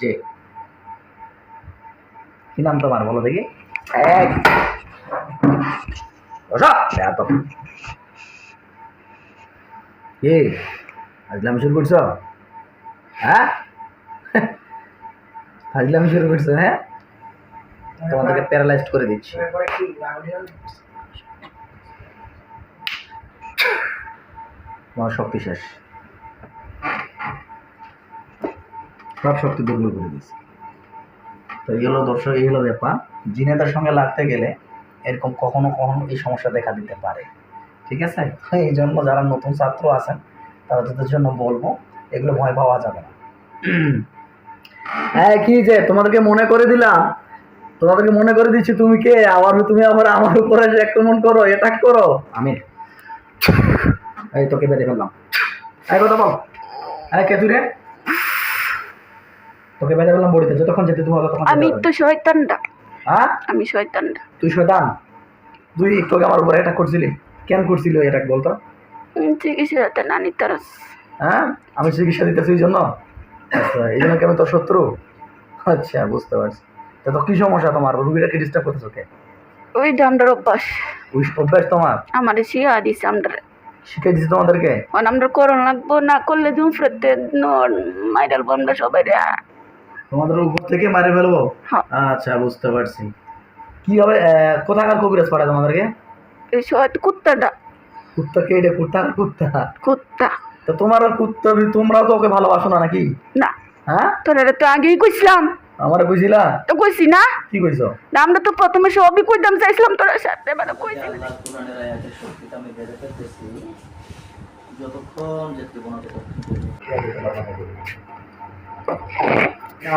যে কি নাম তোমার? বলো দেখি। এক। কে? ফাজলামি শুরু করছ? হ্যাঁ? ফাজলামি শুরু করছ হ্যাঁ? তোমাদেরকে প্যারালাইজড করে দিচ্ছি। তোমার শক্তি শেষ। সব শক্তি দুর্বল করে দিয়েছে। তো এই হলো দর্শক, এই হলো ব্যাপার। জিনেদের সঙ্গে লাগতে গেলে এরকম কখনো কখনো এই সমস্যা দেখা দিতে পারে। ঠিক আছে? এই জন্য যারা নতুন ছাত্র আছেন, তারা তাদের জন্য বলব, এগুলো ভয় পাওয়া যাবে না। হ্যাঁ কি যে, তোমাদেরকে মনে করে দিলাম। তোমাদেরকে মনে করে দিচ্ছি, তুমি কে? আবার, তুমি আবার আমার উপরে আক্রমণ করো এটা করো। আমি এই তোকে বেঁধে ফেললাম। এই কথা বল। এই কে তুই রে? তোকে বেঁধে ফেললাম বড়িতে যতক্ষণ যেতে তুমি ততক্ষণ আমি তো শয়তানটা। হ্যাঁ? আমি শয়তানটা তুই শয়তান? তুই একটু আগে আমার উপরে অ্যাটাক করছিলি? কেন করছিলি ওই অ্যাটাক বলতো? চিকিৎসা নানি তারস হ্যাঁ? আমি চিকিৎসা দিতেছি এই জন্য? আচ্ছা এই জন্য কি আমি তোর শত্রু? আচ্ছা বুঝতে পারছি। তা তো কি সমস্যা তোমার? রুগীটাকে ডিস্টার্ব করতেছো কে ওই ডান্ডার অভ্যাস। ওই অভ্যাস তোমার? আমার শিয়া দিছে আমরা। শিখে দিচ্ছি তোমাদেরকে? আমরা করোনা লাগবো না করলে ফ্রেতে মাইরাল আমরা সবাই তোমাদের উপর থেকে মারে ফেলব? হ্যাঁ। আচ্ছা বুঝতে পারছি। কি হবে আহ, কোথাকার কবিরাজ পাঠায় তোমাদেরকে? কুত্তাটা। কুত্তা কে এটা কুত্তা কুত্তা? কুত্তা। তো তোমার কুত্তা তোমরাও তো ওকে ভালোবাসো না নাকি? না। হ্যাঁ? তোরা তো আগেই কইছিলাম। আমার বুঝিলা তো কইছি না। কি কইছো? না আমরা তো প্রথমে সবই কইতাম চাইছিলাম তোরা সাথে মানে কইছি না। যতক্ষণ যেতে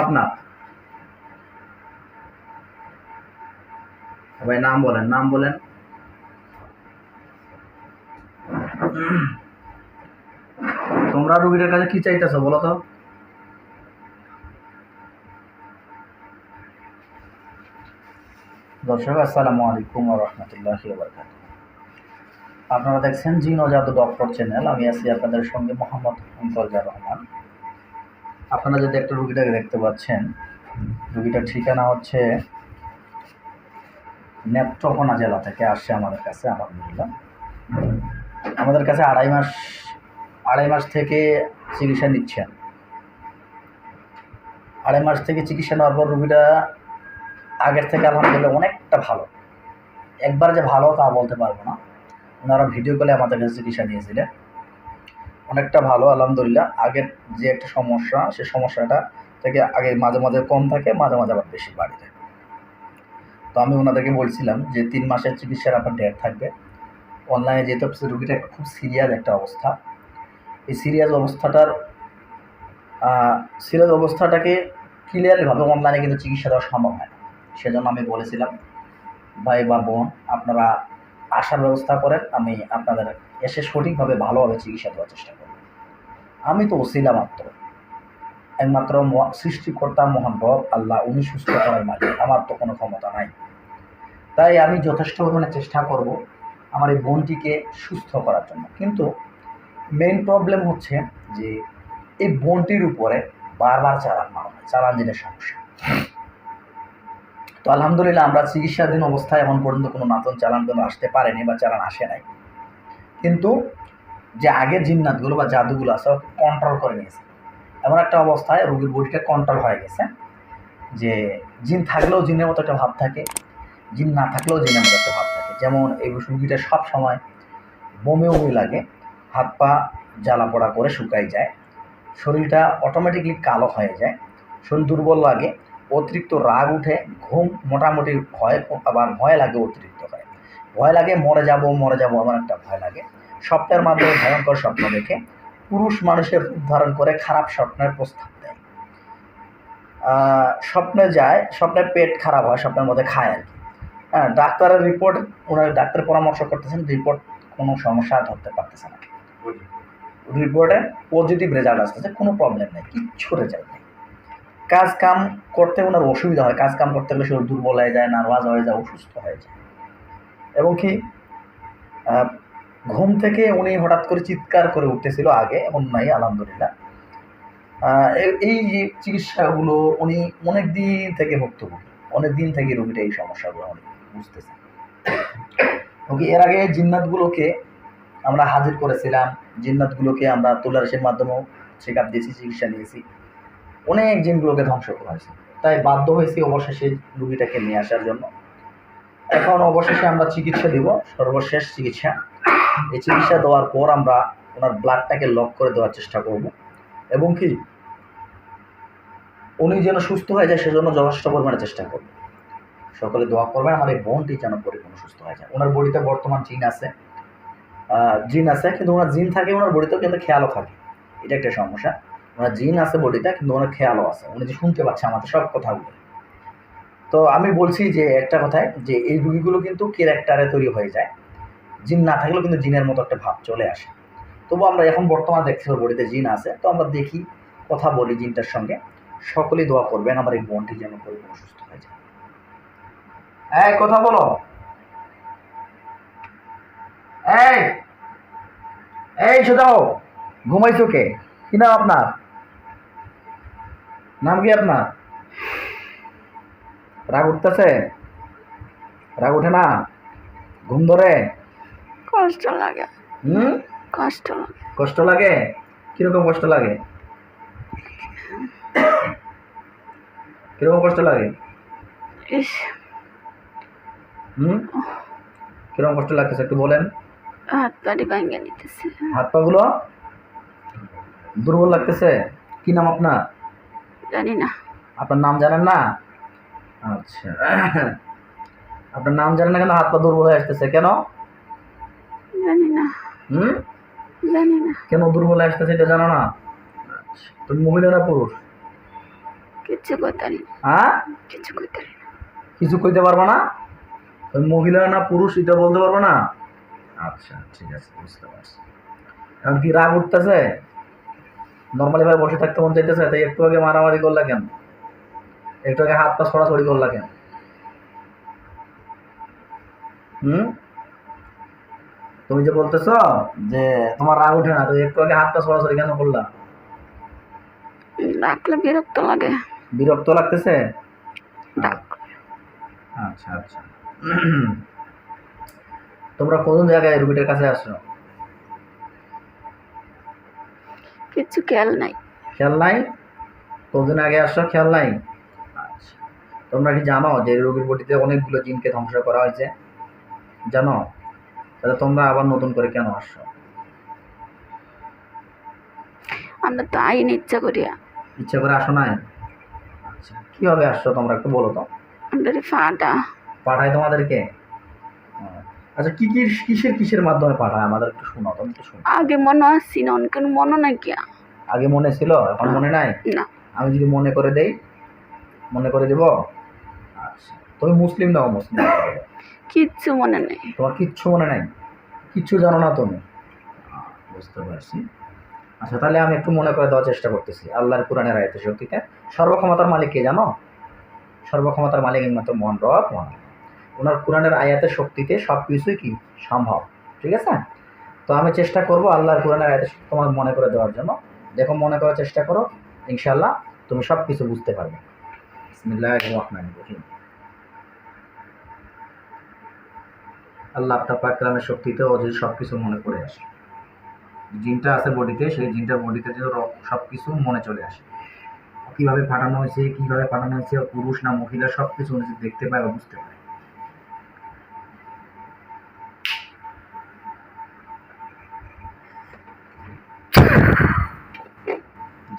আপনার। ভাই নাম বলেন নাম বলেন। তোমরা রুগীটার কাছে কি চাইতেছো বলো তো? দর্শক, আসসালামু আলাইকুম রহমতুল্লাহ আপনারা দেখছেন জিন জাদু ডক্টর চ্যানেল। আমি আছি আপনাদের সঙ্গে মোহাম্মদ মুমতাজা রহমান। আপনারা যদি একটা রুগীটাকে দেখতে পাচ্ছেন, রুগীটার ঠিকানা হচ্ছে নেত্রকোনা জেলা থেকে আসছে আমাদের কাছে, আলহামদুলিল্লাহ। আমাদের কাছে আড়াই মাস আড়াই মাস থেকে চিকিৎসা নিচ্ছেন। আড়াই মাস থেকে চিকিৎসা নেওয়ার পর রুগীটা আগের থেকে আলহামদুলিল্লাহ অনেকটা ভালো। একবার যে ভালো তা বলতে পারব না। ওনারা ভিডিও কলে আমাদের কাছে চিকিৎসা নিয়েছিলেন। অনেকটা ভালো, আলহামদুলিল্লাহ। আগের যে একটা সমস্যা, সে সমস্যাটা থেকে আগে মাঝে মাঝে কম থাকে, মাঝে মাঝে আবার বেশি বাড়ে থাকে তো আমি ওনাদেরকে বলছিলাম যে তিন মাসের চিকিৎসার আপনার ডেট থাকবে। অনলাইনে যেহেতু রুগীটা খুব সিরিয়াস একটা অবস্থা। এই সিরিয়াস অবস্থাটার সিরিয়াস অবস্থাটাকে ক্লিয়ারলিভাবে অনলাইনে কিন্তু চিকিৎসা দেওয়া সম্ভব হয় না। সেজন্য আমি বলেছিলাম, ভাই বা বোন, আপনারা আসার ব্যবস্থা করেন, আমি আপনাদের এসে সঠিকভাবে ভালোভাবে চিকিৎসা দেওয়ার চেষ্টা করব। আমি তো ওসিলা মাত্র। একমাত্র সৃষ্টিকর্তা মহান রব, আল্লাহ, উনি সুস্থ করার মালিক। আমার তো কোনো ক্ষমতা নাই। তাই আমি যথেষ্ট পরিমাণে চেষ্টা করব আমার এই বোনটিকে সুস্থ করার জন্য। কিন্তু মেইন প্রবলেম হচ্ছে যে এই বোনটির উপরে বারবার চালান মারা হয়, চালান জিনের সমস্যা। তো আলহামদুলিল্লাহ আমরা চিকিৎসাধীন অবস্থায় এখন পর্যন্ত কোনো নাতন চালান কোনো আসতে পারেনি বা চালান আসে নাই। কিন্তু যে আগের জিন্নাতগুলো বা জাদুগুলো আছে কন্ট্রোল করে নিয়েছে। এমন একটা অবস্থায় রোগীর বডিটা কন্ট্রোল হয়ে গেছে যে জিন থাকলেও জিনের মতো একটা ভাব থাকে, জিন না থাকলেও জিনের মতো একটা ভাব থাকে। যেমন এই রুগীটা সব সময় বমি বমি লাগে, হাত পা জ্বালা পোড়া করে শুকাই যায়, শরীরটা অটোমেটিকলি কালো হয়ে যায়, শরীর দুর্বল লাগে, অতিরিক্ত রাগ উঠে, ঘুম মোটামুটি ভয়, আবার ভয় লাগে অতিরিক্ত হয়। ভয় লাগে, মরে যাব মরে যাব এমন একটা ভয় লাগে। স্বপ্নের মাধ্যমে ভয়ঙ্কর স্বপ্ন দেখে পুরুষ মানুষের রূপ ধারণ করে খারাপ স্বপ্নের প্রস্তাব দেয়। স্বপ্নে যায় স্বপ্নের পেট খারাপ হয়, স্বপ্নের মধ্যে খায় আর কি। হ্যাঁ ডাক্তারের রিপোর্ট ওনার ডাক্তার পরামর্শ করতেছেন রিপোর্ট কোনো সমস্যা ধরতে পারতেছে না। রিপোর্টে পজিটিভ রেজাল্ট আসতেছে, কোনো প্রবলেম নেই, কিচ্ছু রেজাল্ট নেই। কাজ কাম করতে ওনার অসুবিধা হয় কাজ কাম করতে গেলে শরীর দুর্বল হয়ে যায়, নার্ভাস হয়ে যায়, অসুস্থ হয়ে যায়। এবং কি ঘুম থেকে উনি হঠাৎ করে চিৎকার করে উঠতেছিল আগে, এখন নাই, আলহামদুলিল্লাহ। এই যে চিকিৎসাগুলো উনি অনেক দিন থেকে ভুক্তভোগী, অনেক দিন থেকে রোগীটা এই সমস্যাগুলো উনি বুঝতেছে। ওকে এর আগে জিন্নাতগুলোকে আমরা হাজির করেছিলাম, জিন্নাতগুলোকে আমরা তোলারেসের মাধ্যমেও চেক আপ দিয়েছি, চিকিৎসা নিয়েছি। অনেক জিনগুলোকে ধ্বংস করা হয়েছে। তাই বাধ্য হয়েছি অবশেষে রুগীটাকে নিয়ে আসার জন্য। এখন অবশেষে আমরা চিকিৎসা দিব, সর্বশেষ চিকিৎসা। এই চিকিৎসা দেওয়ার পর আমরা ওনার ব্লাডটাকে লক করে দেওয়ার চেষ্টা করব। এবং কি, উনি যেন সুস্থ হয়ে যায় সেজন্য যথেষ্ট পরিমাণে চেষ্টা করব। সকলে দোয়া করবেন আমার এই বোনটি যেন পরিপূর্ণ সুস্থ হয়ে যায়। ওনার বডিতে বর্তমান জিন আছে। জিন আছে, কিন্তু ওনার জিন থাকে, ওনার বডিতেও কিন্তু খেয়ালও থাকে। এটা একটা সমস্যা। ওনার জিন আছে বডিতে, কিন্তু ওনার খেয়ালও আছে। উনি যে শুনতে পাচ্ছে আমাদের সব কথাগুলো। তো আমি বলছি যে একটা কথায় যে এই রুগীগুলো কিন্তু ক্যারেক্টারে তৈরি হয়ে যায়। জিন না থাকলেও কিন্তু জিনের মতো একটা ভাব চলে আসে। তবু আমরা এখন বর্তমানে দেখছি ওর বডিতে জিন আছে, তো আমরা দেখি, কথা বলি জিনটার সঙ্গে। সকলেই দোয়া করবেন আমার এই বোনটি যেন পরিপূর্ণ সুস্থ হয়ে যায়। এই, কথা বলো। এই এই শোনাও ঘুমাইছো কে? কি নাম আপনার? নাম কি আপনার? রাগ উঠতেছে? রাগ উঠে না? ঘুম ধরে? কষ্ট লাগে। হুম? কষ্ট লাগে। কষ্ট লাগে? কীরকম কষ্ট লাগে? কীরকম কষ্ট লাগে? হুম? কীরকম কষ্ট লাগতেছে একটু বলেন। হাত পাটি নিতেছে। হাত পা গুলো? দুর্বল লাগতেছে? কি নাম আপনার? জানি না। আপনার নাম জানেন না? আচ্ছা। আপনার নাম জানেন না কেন হাত পা দুর্বল হয়ে আসতেছে কেন? জানি না হুম? জানি না কেন দুর্বল হয়ে আসতেছে এটা জানো না? আচ্ছা তুমি মহিলা না পুরুষ? কিচ্ছু করতে পারি হ্যাঁ? কিছু করতে কিছু কইতে পারব না? তুমি মহিলা না পুরুষ এটা বলতে পারব না? আচ্ছা ঠিক আছে বুঝতে পারছি। এখন কি রাগ উঠতেছে? নর্মালি ভাবে বসে থাকতে মন চাইতেছে তাই একটু আগে মারামারি করলা কেন? একটু আগে হাত পা ছড়াছড়ি করলা কেন? হুম? তুমি যে বলতেছ যে তোমার রাগ উঠে না তো একটু আগে হাত পা ছড়াছড়ি কেন করলা? ডাকলে বিরক্ত লাগে। বিরক্ত লাগতেছে? ডাক আচ্ছা আচ্ছা। তোমরা কোন জায়গায় রুগীটার কাছে আসছো? কিছু খেয়াল নাই। খেয়াল নাই? কতদিন আগে আসছো? খেয়াল নাই? তোমরা কি জানো যে রোগীর বটিতে অনেকগুলো জিনকে ধ্বংস করা হয়েছে? জানো? তাহলে তোমরা আবার নতুন করে কেন আসছো? আমরা তো আইন ইচ্ছা করিয়া ইচ্ছা করে আসো নাই? আচ্ছা কীভাবে আসছো তোমরা একটু বলো তো। আমরা ফাটা। পাঠায় তোমাদেরকে? আচ্ছা কি কি কিসের কিসের মাধ্যমে পাঠায়? আমাদের একটু শোনো তুমি একটু শোনো। আগে মনে আসছি না অনেক মনে নাই কিয়া আগে মনে ছিল এখন মনে নাই? না। আমি যদি মনে করে দেই মনে করে দেব? তুমি মুসলিম নাও মুসলিম কিচ্ছু মনে নেই। তোমার কিচ্ছু মনে নেই? কিচ্ছু জানো না তুমি? বুঝতে পারছি। আচ্ছা তাহলে আমি একটু মনে করে দেওয়ার চেষ্টা করতেছি। আল্লাহর কোরআনের আয়তে শক্তিতে সর্বক্ষমতার মালিক কে জানো? সর্বক্ষমতার মালিক একমাত্র মন রব মন ওনার কোরআনের আয়াতের শক্তিতে সব কিছুই কি? সম্ভব। ঠিক আছে? তো আমি চেষ্টা করব আল্লাহর কোরআনের আয়াতের শক্তি তোমার মনে করে দেওয়ার জন্য। দেখো মনে করার চেষ্টা করো। ইনশাল্লাহ তুমি সব কিছু বুঝতে পারবে। বিসমিল্লাহ রহমান রহিম। আল্লাহ আপনার পাকরামের শক্তিতে ও যদি সব কিছু মনে করে আসে। জিনটা আছে বডিতে, সেই জিনটার বডিতে যে সব কিছু মনে চলে আসে। কীভাবে পাঠানো হয়েছে, কীভাবে পাঠানো হয়েছে, পুরুষ না মহিলা সব কিছু দেখতে পায় বা বুঝতে পারে।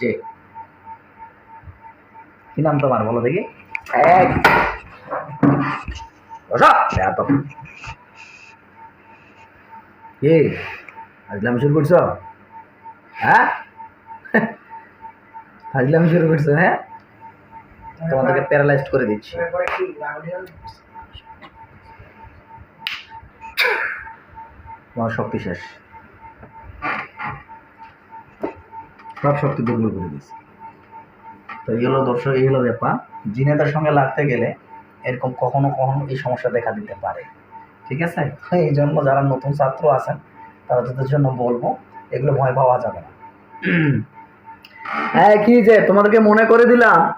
যে কি নাম তোমার বলো দেখি? কি? ফাজলামি শুরু করছ? হ্যাঁ? ফাজলামি শুরু করছ হ্যাঁ? তোমাদেরকে প্যারালাইজড করে দিচ্ছি। তোমার শক্তি শেষ। সব শক্তি দুর্বল করে দিচ্ছি তো এই হলো দর্শক, এই হলো ব্যাপার। জিনেদের সঙ্গে লাগতে গেলে এরকম কখনো কখনো এই সমস্যা দেখা দিতে পারে। ঠিক আছে? এই জন্য যারা নতুন ছাত্র আছেন, তারা তাদের জন্য বলব, এগুলো ভয় পাওয়া যাবে না। হ্যাঁ কি যে, তোমাদেরকে মনে করে দিলাম।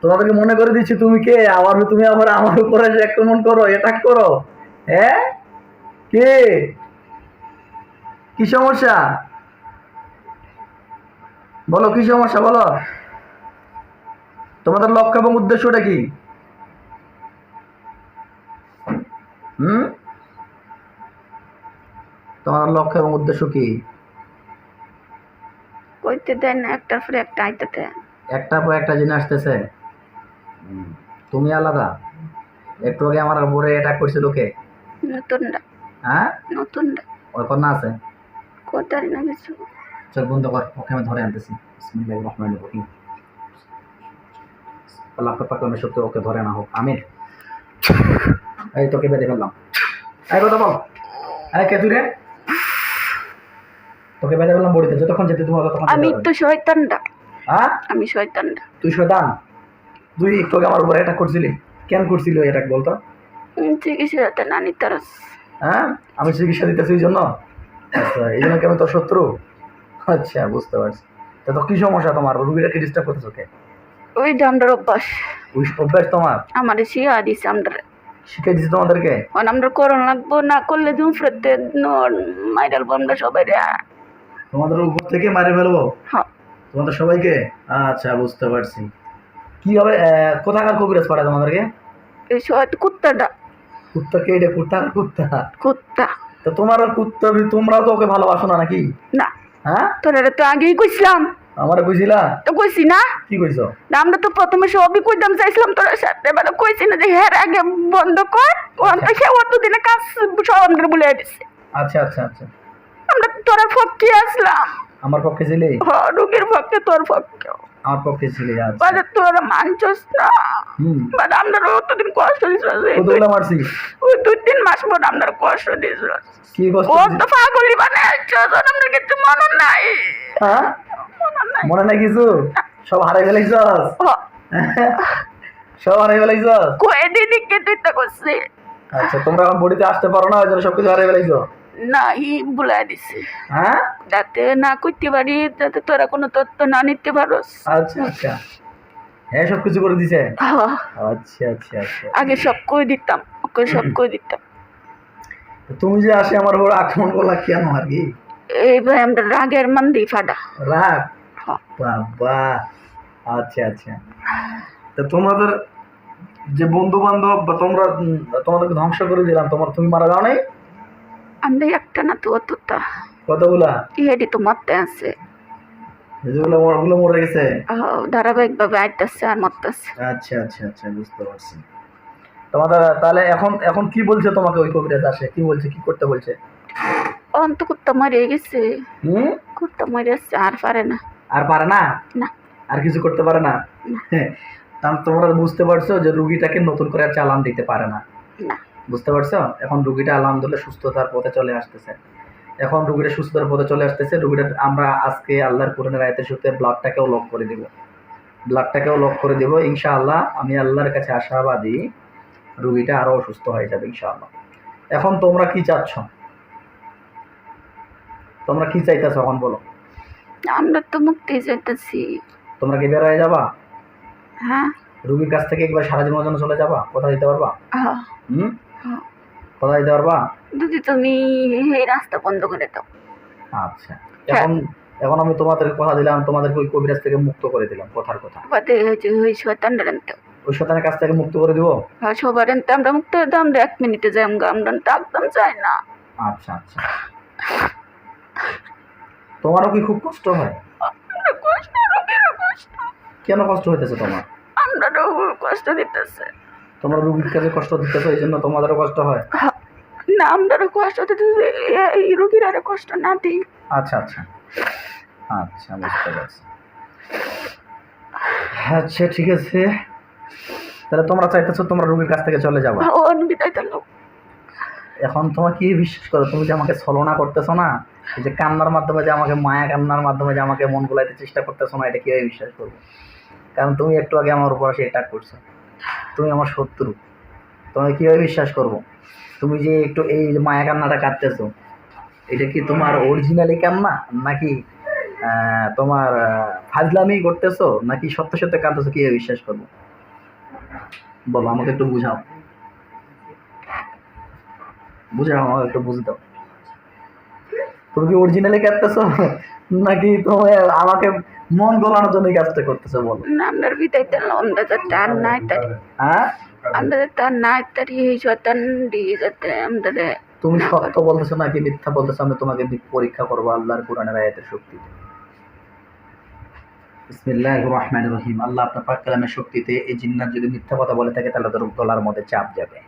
তোমাদেরকে মনে করে দিচ্ছি, তুমি কে? আবার, তুমি আবার আমার উপরে আক্রমণ করো এটা করো। হ্যাঁ? কে? কি সমস্যা? বলো, কি সমস্যা বলো? তোমাদের লক্ষ্য এবং উদ্দেশ্যটা কি? হুম? তোমার লক্ষ্য এবং উদ্দেশ্য কি? কইতে দেন না একটার পরে একটা আইতে দেয় একটার পর একটা জিনিস আসতেছে। তুমি আলাদা? একটু আগে আমার উপরে অ্যাটাক করছিল কে? নতুনটা। হ্যাঁ? নতুনটা। ওর কন্যা আছে? কোথায় না কিছু? চোখ বন্ধ কর ওকে আমি ধরে আনতেছি। বিসমিল্লাহির রহমানির রহিম। আল্লাহ পাক আমি সত্যি ওকে ধরে না হোক। আমিন। এই তোকে বেঁধে ফেললাম। এই কথা বল। এই কে তুই রে? তোকে বেঁধে ফেললাম বড়িতে যতক্ষণ যেতে ততক্ষণ যেতে আমি তো শয়তানটা। হ্যাঁ? আমি শয়তানটা। তুই শয়তান? তুই একটু আমার উপরে অ্যাটাক করছিলি? কেন করছিলি ওই অ্যাটাক বলতো? চিকিৎসা যাতে নানি তারস। হ্যাঁ? আমি চিকিৎসা দিতেছি এই জন্য? আচ্ছা এই জন্য কি আমি তোর শত্রু? আচ্ছা বুঝতে পারছি। তা তো কি সমস্যা তোমার? রুগীটাকে ডিস্টার্ব করতেছো কে? ওই ডামডার অভ্যাস। ওই অভ্যাস তোমার? আমার শিয়া দিছে আমরা। শিখে দিছি তোমাদেরকে? আমরা করণ লাগবো না করলে তুমি ফ্রেতে মাইরাল আমরা সবাই রে। তোমাদের উপর থেকে মারে ফেলব? হ্যাঁ। তোমাদের সবাইকে? আচ্ছা বুঝতে পারছি। কি হবে কোথাকার কবিরাজ পাঠায় তোমাদেরকে? কুত্তাটা। কুত্তা কে এটা? কুত্তা কুত্তা? কুত্তা। তো তোমার কুত্তা তোমরাও তো ওকে ভালোবাসো না নাকি? না। হ্যাঁ? তোরা তো আগেই কইছিলাম। আমার বুঝিলা তো কইছি না। কি কইছো? আমরা তো প্রথমে সবই কইতাম চাইছিলাম তোর সাথে। এবারে কইছি না যে হ্যাঁ আগে বন্ধ কর। ওখানটা সে অত দিনে কাজ সব আমাদের বলে দিছে। আচ্ছা আচ্ছা আচ্ছা। আমরা তোর পক্ষে আসলাম। আমার পক্ষে ছিলি? রোগীর পক্ষে তোর পক্ষে আমার পক্ষে ছিলি আচ্ছা। বাজে তোর মানছস না। আমরা অতদিন কষ্ট দিছিল কতগুলো মারছি ওই দুই তিন মাস পর আমরা কষ্ট কি কষ্ট ও? তো পাগলি আমরা কিছু মনে নাই। হ্যাঁ? মনে নাই। মনে নাই কিছু? সব হারাই ফেলাইছস? সব হারাই ফেলাইছস? কয়ে দিদি কে তুই তো করছি। আচ্ছা তোমরা এখন বডিতে আসতে পারো না ওই জন্য সব কিছু হারাই ফেলাইছো? না ই বুলাই দিছে। হ্যাঁ? যাতে না করতে পারি যাতে তোরা কোনো তথ্য না নিতে পারোস। আচ্ছা আচ্ছা। হ্যাঁ সব কিছু করে দিছে? হ্যাঁ, আচ্ছা আচ্ছা আচ্ছা। আগে সব কই দিতাম ওকে সব কই দিতাম। তুমি যে আসে আমার উপর আক্রমণ করলা কেন আর কি? এই ভাই আমরা রাগের মন্দি ফাডা রাগ? হ্যাঁ। বাবা। আচ্ছা আচ্ছা। তো তোমাদের যে বন্ধু বান্ধব বা তোমরা তোমাদেরকে ধ্বংস করে দিলাম তোমার তুমি মারা যাও নাই আমরা একটা না তো অতটা কতগুলা? ইহেডি তো মরতে আছে। মর- ওগুলো মরে গেছে? ধারাবাহিকভাবে আইতেছে আর মরতেছে। আচ্ছা আচ্ছা আচ্ছা বুঝতে পারছি। তোমাদের তাহলে এখন এখন কি বলছে তোমাকে ওই কবিরাজ আসে? কি বলছে কি করতে বলছে? অন্ত কুত্তা মরে গেছে। হুম? কুত্তা মরে গেছে আর পারে না। আর পারে না? না। আর কিছু করতে পারে না। হ্যাঁ তোমরা বুঝতে পারছ যে রুগীটাকে নতুন করে আর চালান দিতে পারে না। না। বুঝতে পারছ? এখন রুগীটা আলহামদুলিল্লাহ সুস্থতার পথে চলে আসতেছে। এখন রুগীটা সুস্থতার পথে চলে আসতেছে রুগীটা আমরা আজকে আল্লাহর কোরআনের আয়তের সূত্রে ব্লাডটাকেও লক করে দিব। ব্লাডটাকেও লক করে দিব ইনশাআল্লাহ আমি আল্লাহর কাছে আশাবাদী রুগীটা আরও সুস্থ হয়ে যাবে ইনশাআল্লাহ। এখন তোমরা কি চাচ্ছ? তোমরা কি চাইতেছ এখন বলো। আমরা তো মুক্তি যেতেছি তোমরা কি বের হয়ে যাবা? হ্যাঁ। রুগীর কাছ থেকে একবার সারা জীবনের জন্য চলে যাবা? কথা দিতে পারবা? হ্যাঁ, হুম। কথা দিতে পারবা যদি তুমি এই রাস্তা বন্ধ করে দাও। আচ্ছা। এখন এখন আমি তোমাদের কথা দিলাম তোমাদেরকে ওই কবিরাজ থেকে মুক্ত করে দিলাম কথার কথা। ওই শয়তানটা আনতে ওই শতানের কাছ থেকে মুক্ত করে দিব? হ্যাঁ সবার আনতে আমরা মুক্ত হয়ে আমরা এক মিনিটে যাই আমরা আমরা তো একদম চাই না। আচ্ছা আচ্ছা। তোমারও কি খুব কষ্ট হয়? কষ্ট কেন কষ্ট হইতেছে তোমার? আমরা রোগ কষ্ট দিতেছে। তোমরা রুগীর কাছে কষ্ট দিতেছো এই জন্য তোমাদেরও কষ্ট হয়? না আমরা কষ্ট দিতেছে এই রোগীর আরও কষ্ট না দিই। আচ্ছা আচ্ছা। আচ্ছা বুঝতে পারছি। আচ্ছা ঠিক আছে। তাহলে তোমরা চাইতেছো তোমরা রুগীর কাছ থেকে চলে যাবে? এখন তোমার কি বিশ্বাস করো তুমি যে আমাকে ছলনা করতেছো না? যে কান্নার মাধ্যমে যে আমাকে মায়া কান্নার মাধ্যমে যে আমাকে মন ভুলাইতে চেষ্টা করতেছো না এটা কীভাবে বিশ্বাস করব? কারণ তুমি একটু আগে আমার উপর এসে অ্যাটাক করছ। তুমি আমার শত্রু। তোমাকে কীভাবে বিশ্বাস করব? তুমি যে একটু এই মায়া কান্নাটা কাটতেছো, এটা কি তোমার অরিজিনালি কান্না? নাকি তোমার ফাজলামি করতেছো? নাকি সত্য সত্য কাঁদতেছো কি বিশ্বাস করব? বলো আমাকে একটু বুঝাও। বুঝাও, আমাকে একটু বুঝ দাও। তুমি কি অরিজিনালি কাঁদতেছো? নাকি তুমি আমাকে মন গলানোর জন্য কাজটা করতেছো বলো। আপনার বিদায়তে আমরা তো তার নাই তার। হ্যাঁ আমরা তার নাই তার এই শতান দিয়ে যাতে আমাদের তুমি সত্য বলতেছো নাকি মিথ্যা বলতেছো? আমি তোমাকে পরীক্ষা করব আল্লাহর কোরআনের আয়াতের শক্তিতে বিসমিল্লাহ রহমান রহিম। আল্লাহ আপনার পাক কালামের শক্তিতে এই জিন্নাত যদি মিথ্যা কথা বলে থাকে তাহলে ওদের গলার মধ্যে চাপ যাবে।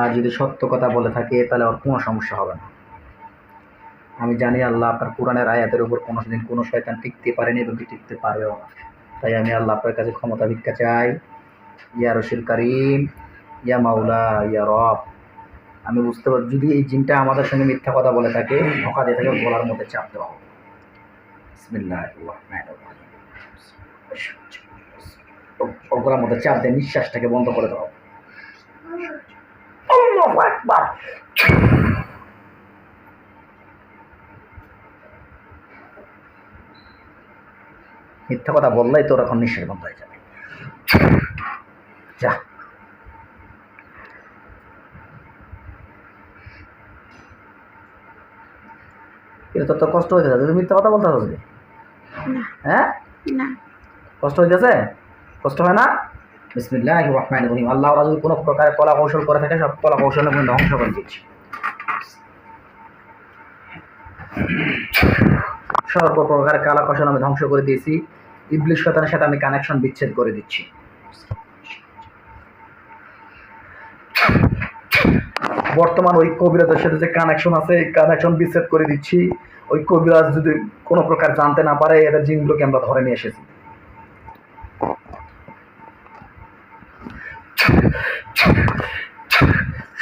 আর যদি সত্য কথা বলে থাকে তাহলে ওর কোনো সমস্যা হবে না। আমি জানি আল্লাহ আপনার কোরআনের আয়াতের উপর কোনো দিন কোনো শয়তান টিকতে পারেনি এবং টিকতে পারেও না। তাই আমি আল্লাহ আপনার কাছে ক্ষমতা ভিক্ষা চাই। ইয়া রসুল করিম, ইয়া মাওলা, ইয়া রব। আমি বুঝতে পারি, যদি এই জিনটা আমাদের সঙ্গে মিথ্যা কথা বলে থাকে, ধোকা দিয়ে থাকে গলার মধ্যে চাপ দেওয়া হবে। বিসমিল্লাহির রহমানির রহিম। ও- ওর গলার মধ্যে চাপ দিয়ে নিঃশ্বাসটাকে বন্ধ করে দেওয়া হবে। আল্লাহু আকবার। মিথ্যা কথা বললেই তোর এখন নিঃশ্বাস বন্ধ হয়ে যাবে। যা। কিন্তু তোর তো কষ্ট হইতেছে তুই মিথ্যা কথা বলতে হবে হ্যাঁ? না। কষ্ট হইতেছে? কষ্ট হয় না? বিসমিল্লাহ রহমান রহিম। আল্লাহ কোনো প্রকার কলা কৌশল করে থাকে সব কলা কৌশল আমি ধ্বংস করে দিচ্ছি সর্ব প্রকার কালা কৌশল আমি ধ্বংস করে দিয়েছি। ইবলিশ শতানের সাথে আমি কানেকশন বিচ্ছেদ করে দিচ্ছি। বর্তমান ওই কবিরাজের সাথে যে কানেকশন আছে, এই কানেকশন বিচ্ছেদ করে দিচ্ছি। ওই কবিরাজ যদি কোনো প্রকার জানতে না পারে, এদের জিনগুলোকে আমরা ধরে নিয়ে এসেছি।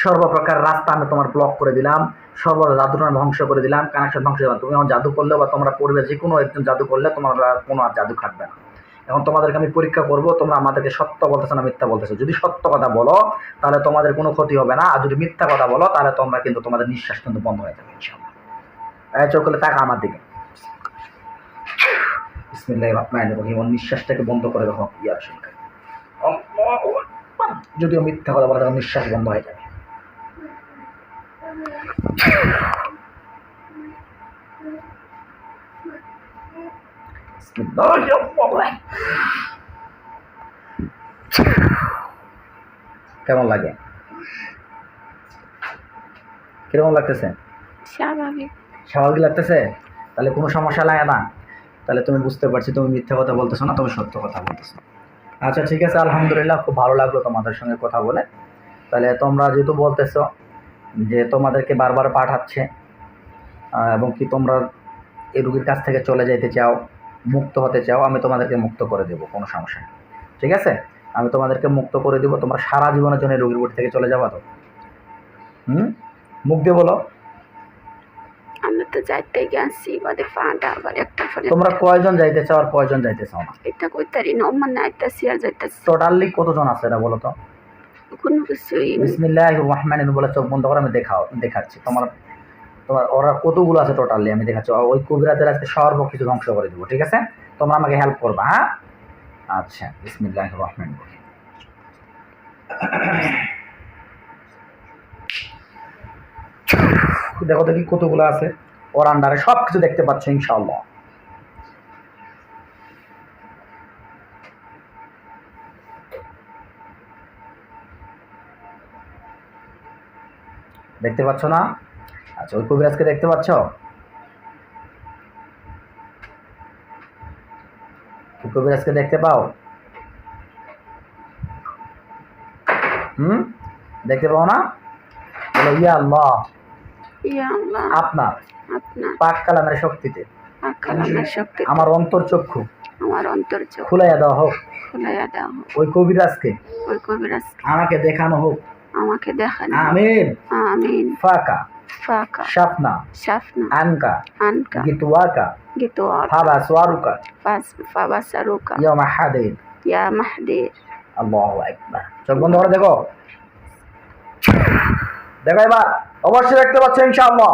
সর্বপ্রকার রাস্তা আমি তোমার ব্লক করে দিলাম। সর্ব জাদুটা ধ্বংস করে দিলাম কানেকশন ধ্বংস দিলাম। তুমি আমার জাদু করলে বা তোমরা পড়বে যে কোনো একজন জাদু করলে তোমার কোনো আর জাদু খাটবে না। এখন তোমাদেরকে আমি পরীক্ষা করব, তোমরা আমাদেরকে সত্য বলতেছো না মিথ্যা বলতেছো। যদি সত্য কথা বলো, তাহলে তোমাদের কোনো ক্ষতি হবে না। আর যদি মিথ্যা কথা বলো, তাহলে তোমরা কিন্তু তোমাদের নিঃশ্বাস কিন্তু বন্ধ হয়ে যাবে, ইনশাআল্লাহ। চোখ করলে তাকা আমার দিকে। নিঃশ্বাসটাকে বন্ধ করে ইয়া রাসূলুল্লাহ। আল্লাহু আকবার। যদিও মিথ্যা কথা বলে তখন নিঃশ্বাস বন্ধ হয়ে যাবে। কেমন লাগে? কীরকম লাগতেছে? স্বাভাবিক। স্বাভাবিক লাগতেছে? তাহলে কোনো সমস্যা লাগে না। তাহলে তুমি বুঝতে পারছি তুমি মিথ্যা কথা বলতেছো না তুমি সত্য কথা বলতেছো। আচ্ছা ঠিক আছে আলহামদুলিল্লাহ খুব ভালো লাগল তোমাদের সঙ্গে কথা বলে। তাহলে তোমরা যেহেতু বলতেছো যে তোমাদেরকে বারবার পাঠাচ্ছে এবং কি তোমরা এই রুগীর কাছ থেকে চলে যেতে চাও মুক্ত হতে চাও আমি তোমাদেরকে মুক্ত করে দেবো কোনো সমস্যা নেই। ঠিক আছে? আমি তোমাদেরকে মুক্ত করে দেবো তোমরা সারা জীবনের জন্য এই রুগীর বাড়ি থেকে চলে যাবা তো? হুম? মুখ দিয়ে বলো। আমরা তো যাইতে গেছি বাদে পাটা আবার একটা ফলে তোমরা কয়জন যাইতে চাও আর কয়জন যাইতে চাও না? এটা কইতারি না আমার নাইতাছি আর যাইতাছি। টোটালি কতজন আছে এটা বলো তো? চোখ বন্ধ করে আমি দেখাও, দেখাচ্ছি। তোমার তোমার ওরা কতগুলো আছে টোটালি আমি ওই কবিরাজের আজকে কিছু ধ্বংস করে দেবো, ঠিক আছে? তোমরা আমাকে হেল্প করবা হ্যাঁ? আচ্ছা দেখো দেখি কতগুলো আছে। ওর আন্ডারে সব কিছু দেখতে পাচ্ছ, ইনশাআল্লাহ। দেখতে পাচ্ছ না? আচ্ছা ওই কবিরাজকে দেখতে পাচ্ছ? কবিরাজকে দেখতে পাও? হুম? দেখতে পাও না? বলো ইয়া আল্লাহ। ইয়া আপনার। পাক কালামের শক্তিতে। আমার অন্তর চক্ষু। আমার অন্তর খুলাইয়া দেওয়া হোক। খুলাইয়া দেওয়া হোক। ওই কবিরাজকে। ওই কবিরাজ আমাকে দেখানো হোক। আমাকে দেখান। আমিন। আমিন। ফাকা। ফাকা। শাপনা শাফনা। আনকা। আনকা। গিতওয়াকা। গিতোয়ার ফাবা সোয়ারুকা ফাবাসারুকা ইয়ামা হাদিন ইয়া মাহদির। আল্লাহু আকবার। চোখ বন্ধ করে দেখো। দেখো এবার। অবশ্যই দেখতে পাচ্ছ ইনশাআল্লাহ।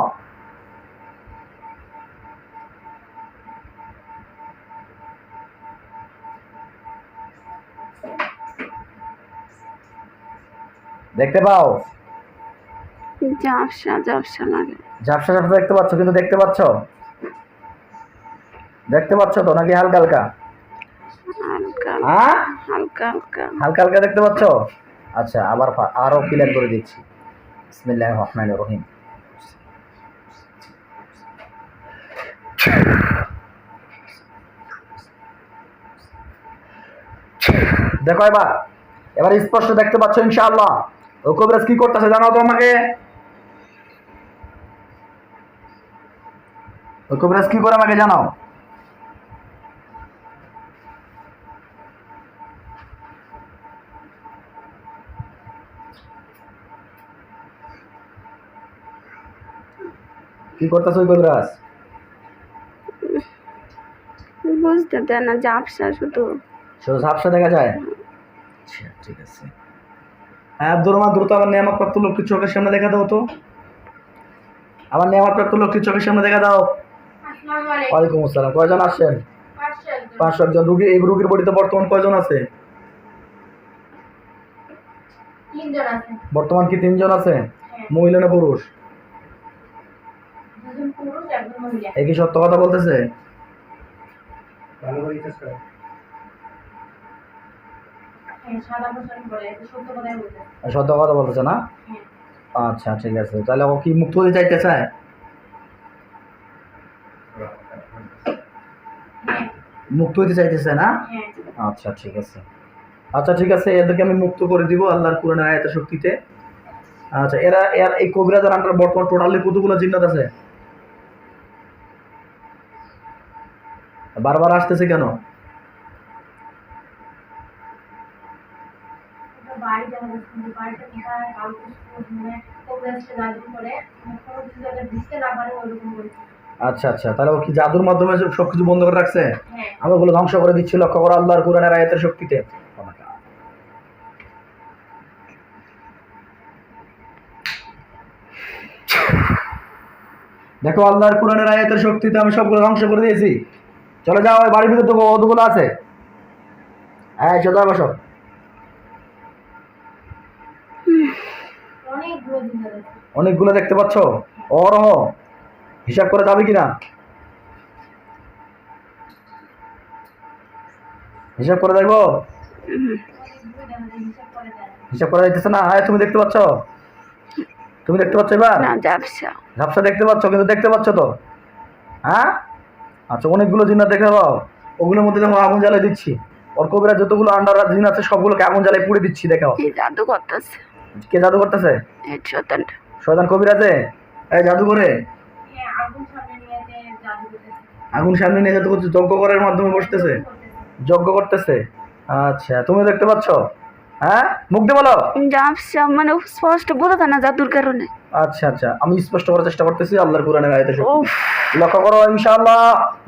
দেখতে পাও? ঝাপসা ঝাপসা লাগে। ঝাপসা ঝাপসা দেখতে পাচ্ছ কিন্তু দেখতে পাচ্ছ? দেখতে পাচ্ছ তো নাকি হালকা হালকা? হালকা হ্যাঁ? হালকা হালকা। হালকা হালকা দেখতে পাচ্ছ? আচ্ছা আবার ক্লিয়ার করে দিচ্ছি। বিসমিল্লাহ রহমান রহিম। দেখো এবার এবার স্পষ্ট দেখতে পাচ্ছ ইনশাআল্লাহ। ও কবিরাজ কি করতেছে জানাও তো আমাকে। ও কবিরাজ কি করে আমাকে জানাও। কি করতেছ ওই কবিরাজ? বুঝতে দেয় না ঝাপসা শুধু। শুধু ঝাপসা দেখা যায়? আচ্ছা ঠিক আছে। আব্দুর রহমান দ্রুত আমার নিয়ামত প্রাপ্ত লক্ষ্মীর চোখের সামনে দেখা দাও তো। আমার নিয়ামত প্রাপ্ত লক্ষ্মীর চোখের সামনে দেখা দাও। ওয়ালাইকুম আসসালাম। কয়জন আসছেন? পাঁচশো একজন রুগী এই রুগীর বডিতে বর্তমান কয়জন আছে? বর্তমান কি তিনজন আছে? মহিলা না পুরুষ? এই কি সত্য কথা বলতেছে? সত্য বলতে। সত্য কথা বলতেছে না? হ্যাঁ। আচ্ছা ঠিক আছে। তাহলে ও কি মুক্ত হতে চাইতে চায় হ্যাঁ। মুক্ত হতে চাইতেছে না? হ্যাঁ। আচ্ছা ঠিক আছে। আচ্ছা ঠিক আছে এদেরকে আমি মুক্ত করে দিব আল্লাহর কোরআনের আয়াতের শক্তিতে। আচ্ছা এরা এর এই কবিরাজের আন্ডার বর্তমান টোটালি কতগুলো জিন্নাত আছে? বারবার আসতেছে কেন? ওটা বাড়ি যাওয়া যাচ্ছে কিন্তু বাড়িটা কোথায় কাউকে মানে কবিরাজটা জাদু করে কোনো কিছু যাতে বুঝতে না পারে ওইরকম করেছে আচ্ছা আচ্ছা। তাহলে ও কি জাদুর মাধ্যমে সব- সবকিছু বন্ধ করে রাখছে? হ্যাঁ। আমি ওগুলো ধ্বংস করে দিচ্ছি লক্ষ্য করো আল্লাহর কোরআনের আয়াতের শক্তিতে। দেখো আল্লাহর কোরআনের আয়াতের শক্তিতে আমি সবগুলো ধ্বংস করে দিয়েছি। চলে যাও ওই বাড়ির ভিতরে তো কতগুলো আছে। হ্যাঁ চলে যাও বসো। অনেকগুলো দেখতে পাচ্ছ? অরহ হিসাব করে যাবে কিনা? হিসাব করে দেখব? হিসাব করে যাইতেছে না? হ্যাঁ তুমি দেখতে পাচ্ছ? তুমি দেখতে পাচ্ছ এবার? ঝাপসা দেখতে পাচ্ছ কিন্তু দেখতে পাচ্ছ তো? হ্যাঁ? আচ্ছা অনেকগুলো জিনিস দেখে পাও ওগুলোর মধ্যে দেখো আগুন জ্বালাই দিচ্ছি। ওর কবিরা যতগুলো আন্ডার জিন আছে সবগুলোকে আগুন জ্বালাই পুড়ে দিচ্ছি দেখো এই জাদু করতেছে। কে জাদু করতেছে? শয়তান। কবিরাজে এই জাদু করে। আগুন সামনে নিয়ে জাদু করছে যজ্ঞ করার মাধ্যমে বসতেছে। যজ্ঞ করতেছে। আচ্ছা তুমি দেখতে পাচ্ছ? হ্যাঁ? মুখ দিয়ে বলো। মানে স্পষ্ট না জাদুর কারণে। আচ্ছা আচ্ছা আমি স্পষ্ট করার চেষ্টা করতেছি আল্লাহর কোরআনের আয়াতে। লক্ষ্য করো ইনশাআল্লাহ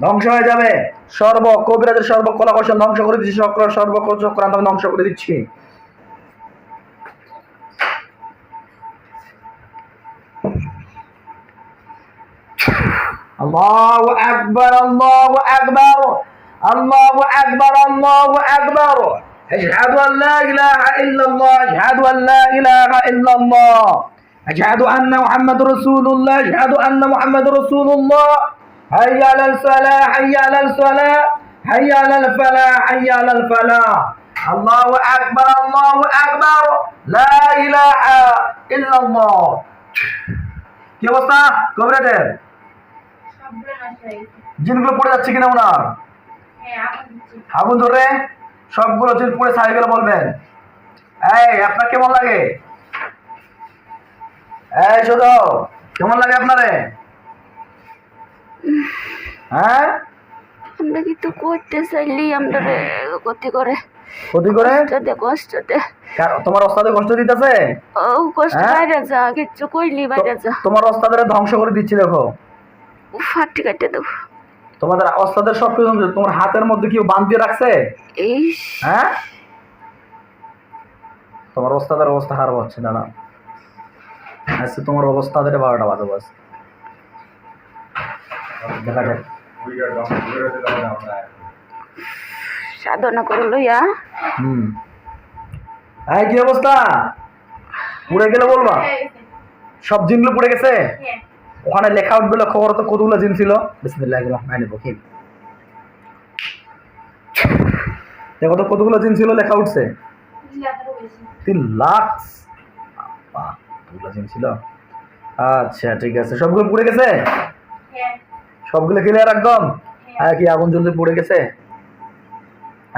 ধ্বংস হয়ে যাবে। সর্ব কবিরাজের সর্ব কলা কৌশল ধ্বংস করে দিচ্ছি চক্র সর্ব চক্রান্ত আমি ধ্বংস করে দিচ্ছি। আল্লাহু আকবার আল্লাহু আকবার আল্লাহু আকবার আল্লাহু আকবার أشهد أن لا إله إلا الله أشهد أن لا إله إلا الله أشهد أن محمد رسول الله أشهد أن محمد رسول الله حي على الصلاة حي على الصلاة حي على الفلاح حي على الفلاح الله أكبر الله أكبر لا إله إلا الله কি অবস্থা কবিরাজের জিনগুলো পড়ে যাচ্ছে কিনা ওনার? হ্যাঁ আগুন ধরে সবগুলো জিন পড়ে ছাই গেলে বলবেন। এই আপনার কেমন লাগে? এই শুধু কেমন লাগে আপনারে? হ্যাঁ? আমরা কিন্তু করতে চাইলেই আমরা ক্ষতি করে। ক্ষতি করে? কষ্ট দে কষ্ট দে কার- তোমার ওস্তাদে কষ্ট দিতেছে? ও কষ্ট হ্যাঁ? বাইরে যা কিচ্ছু কইলি বাইরে যা। তোমার ওস্তাদের ধ্বংস করে দিচ্ছি দেখো। ফাটি কাটে দেবো। তোমাদের সব কিছু তোমার হাতের মধ্যে কেউ বাঁধ দিয়ে রাখছে? এই হ্যাঁ? তোমার ওস্তাদের অবস্থা খারাপ হচ্ছে দাদা আজকে তোমার অবস্থা ধরে বারোটা বাজে বাস। দেখা যাক। সাধনা করে লইয়া। হুম। এই কি অবস্থা? পুড়ে গেলে বলবা? সব জিনগুলো পুড়ে গেছে? হ্যাঁ। ওখানে লেখা উঠবে লক্ষ্য করো তো কতগুলো জিন ছিল? বিসমিল্লাহ রহমান রহিম। দেখো তো কতগুলো জিন ছিল লেখা উঠছে তিন লাখ? কতগুলো জিন ছিল? আচ্ছা ঠিক আছে। সবগুলো পুড়ে গেছে? হ্যাঁ। সবগুলো ক্লিয়ার একদম? হ্যাঁ। কি আগুন জ্বলতে পুড়ে গেছে?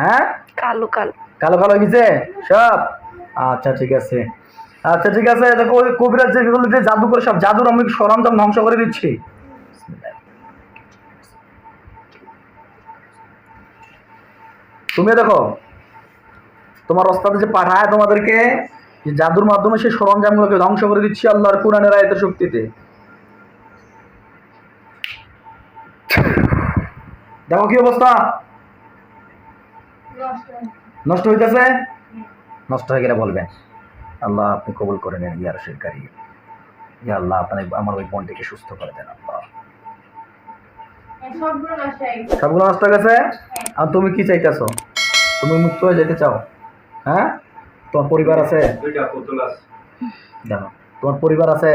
হ্যাঁ? কালো কালো। কালো কালো হয়ে গেছে? সব? আচ্ছা ঠিক আছে। আচ্ছা ঠিক আছে দেখো ওই কবিরাজ যেগুলো যে জাদু করে সব জাদুর আমি সরঞ্জাম ধ্বংস করে দিচ্ছি। তুমি দেখো তোমার ওস্তাদে যে পাঠায় তোমাদেরকে যে জাদুর মাধ্যমে সেই সরঞ্জামগুলোকে ধ্বংস করে দিচ্ছি আল্লাহর কোরআনের আয়তের শক্তিতে। দেখো কি অবস্থা? নষ্ট হইতেছে। নষ্ট হয়ে গেলে বলবেন আল্লাহ আপনি কবুল করে নেন ইয়ার শিরকারী ইয়া আল্লাহ আপনার আমার ওই বোনটিকে সুস্থ করে দেন আল্লাহ। হ্যাঁ, সবগুলো নষ্ট হয়ে গেছে। হয়ে গেছে? আর তুমি কি চাইতেছো? তুমি মুক্ত হয়ে যেতে চাও? হ্যাঁ? তোমার পরিবার আছে? দেখো তোমার পরিবার আছে?